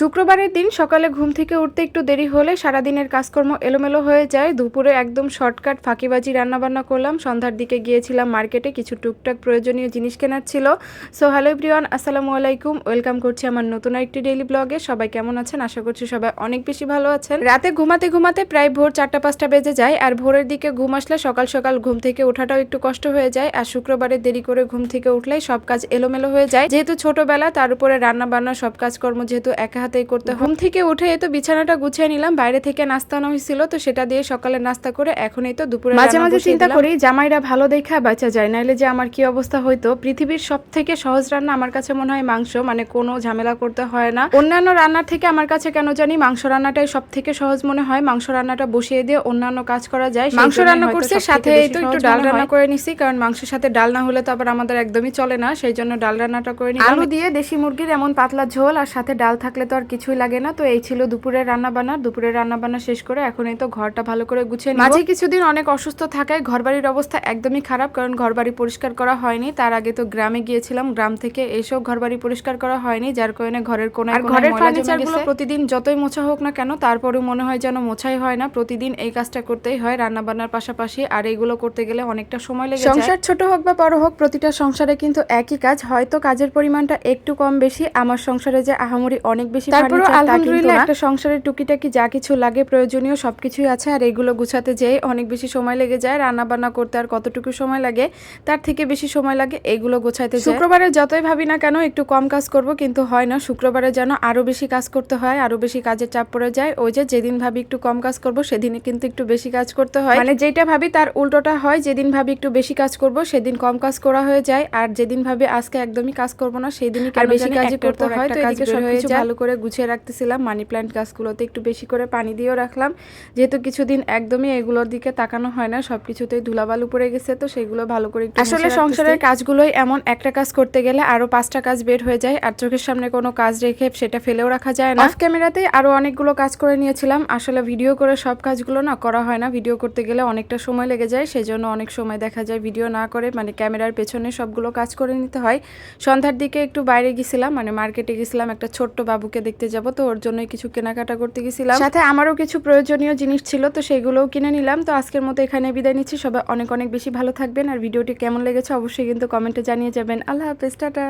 শুক্রবারের দিন সকালে ঘুম থেকে উঠতে একটু দেরি হলে সারাদিনের কাজকর্ম এলোমেলো হয়ে যায়। দুপুরে একদম শর্টকাট ফাঁকিবাজি রান্নাবান্না করলাম। সন্ধ্যার দিকে গিয়েছিলাম মার্কেটে, কিছু টুকটাক প্রয়োজনীয় জিনিস কেনার ছিল। সো, হ্যালো এভরিওয়ান, আসসালামু আলাইকুম। ওয়েলকাম করছি আমার নতুন একটি ডেইলি ব্লগে। সবাই কেমন আছেন? আশা করছি সবাই অনেক বেশি ভালো আছেন। রাতে ঘুমাতে ঘুমাতে প্রায় ভোর চারটা পাঁচটা বেজে যায় আর ভোরের দিকে ঘুম আসলে সকাল সকাল ঘুম থেকে ওঠাটাও একটু কষ্ট হয়ে যায় আর শুক্রবারে দেরি করে ঘুম থেকে উঠলেই সব কাজ এলোমেলো হয়ে যায়। যেহেতু ছোটবেলা, তার উপরে রান্নাবান্না, সব কাজকর্ম যেহেতু একা হাতেই করতে হয়। ঘুম থেকে উঠে এই তো বিছানাটা গুছিয়ে নিলাম বাইরে থেকে নাস্তা আনা হয়েছিল তো সেটা দিয়ে সকালে নাস্তা করে এখন এই তো দুপুরে মাঝে মাঝে চিন্তা করি জামাইরা ভালো দেখা বাঁচা যায় নাইলে যে আমার কি অবস্থা হইতো? পৃথিবীর সব থেকে সহজ রান্না আমার কাছে মনে হয় মাংস মানে কোনো ঝামেলা করতে হয় না। অন্যান্য রান্নার থেকে আমার কাছে কেন জানি মাংস রান্নাটাই সব থেকে সহজ মনে হয়। মাংস রান্নাটা বসিয়ে দিয়ে অন্যান্য কাজ করা যায় মাংস রান্না করছে সাথে এই তো একটু ডাল রান্না করে নিছি কারণ মাংসের সাথে ডাল না হলে তো আবার আমাদের একদমই চলে না সেই জন্য ডাল রান্নাটা করে নিলাম। আলু দিয়ে দেশি মুরগির এমন পাতলা ঝোল আর সাথে ডাল থাকলে তো আর কিছুই লাগে না। তো এই ছিল দুপুরের রান্না বান্না দুপুরের রান্না বান্না শেষ করে এখন এই তো ঘরটা ভালো করে গুছিয়ে। মাঝে কিছুদিন অনেক অসুস্থ থাকায় ঘরবাড়ির অবস্থা একদমই খারাপ কারণ ঘরবাড়ি পরিষ্কার করা হয়নি। তার আগে তো গ্রামে গিয়েছিলাম গ্রাম থেকে এসব ঘরবাড়ি পরিষ্কার করা হয়নি যার কারণে ঘরের কোনো আর ঘরের ফার্নিচারগুলো প্রতিদিন যতই মোছা হোক না কেন তারপরেও মনে হয় যেন মোছাই হয় না। প্রতিদিন এই কাজটা করতেই হয় রান্না বান্নার পাশাপাশি। আর এইগুলো করতে গেলে অনেকটা সময় লেগে সংসার ছোট হোক বা বড় হোক প্রতিটা সংসারে কিন্তু একই কাজ। হয়তো কাজের পরিমাণটা একটু কম বেশি। আমার সংসারে যে আহামরি অনেক বেশি তারপর আলহামদুলিল্লাহ একটা সংসারের টুকিটাকি যা কিছু লাগে প্রয়োজনীয় সবকিছুই আছে আর এগুলো গুছাতে যেয়ে অনেক বেশি সময় লেগে যায়। রান্না বান্না করতে আর কতটুকু সময় লাগে তার থেকে বেশি সময় লাগে এগুলো গোছাইতে শুক্রবারে যতই ভাবি না কেন একটু কম কাজ করব কিন্তু হয় না। শুক্রবারে যেন আরও বেশি কাজ করতে হয় আরও বেশি কাজের চাপ পড়ে যায়। ওই যে যেদিন ভাবি একটু কম কাজ করব সেদিনে কিন্তু একটু বেশি কাজ করতে হয়। মানে যেটা ভাবি তার উল্টোটা হয় যেদিন ভাবি একটু বেশি কাজ করব সেদিন কম কাজ করা হয়ে যায়। আর যেদিন ভাবি আজকে একদমই কাজ করব না সেই দিনই আর বেশি কাজই করতে হয় তো এদিকে সবকিছু ভালো করে গুছিয়ে রাখতেছিলাম মানি প্ল্যান্ট গাছগুলোতে একটু বেশি করে পানি দিয়েও রাখলাম। যেহেতু কিছুদিন একদমই এগুলোর দিকে তাকানো হয় না সবকিছুতেই ধুলাবালু পড়ে গেছে তো সেগুলো ভালো করে একটু আসলে সংসারের কাজগুলোই এমন একটা কাজ করতে গেলে আরও পাঁচটা কাজ বের হয়ে যায় আর চোখের সামনে কোনো কাজ রেখে সেটা ফেলেও রাখা যায় না। অফ ক্যামেরাতেই আরও অনেকগুলো কাজ করে নিয়েছিলাম আসলে ভিডিও করে সব কাজগুলো না করা হয় না ভিডিও করতে গেলে অনেকটা সময় লেগে যায় সেই জন্য অনেক সময় দেখা যায় ভিডিও না করে মানে ক্যামেরার পেছনে সবগুলো কাজ করে নিতে হয়। সন্ধ্যার দিকে একটু বাইরে গেছিলাম মানে মার্কেটে গেছিলাম একটা ছোট্ট বাবুকে দেখতে যাব, তো ওর জন্যই কিছু কেনাকাটা করতে গেছিলাম। সাথে আমারও কিছু প্রয়োজনীয় জিনিস ছিল, তো সেগুলোও কিনে নিলাম। তো আজকের মতো এখানে বিদায় নিচ্ছি। সবাই অনেক অনেক বেশি ভালো থাকবেন। আর ভিডিওটি কেমন লেগেছে অবশ্যই কিন্তু কমেন্টে জানিয়ে যাবেন। আল্লাহ হাফেজ, টাটা।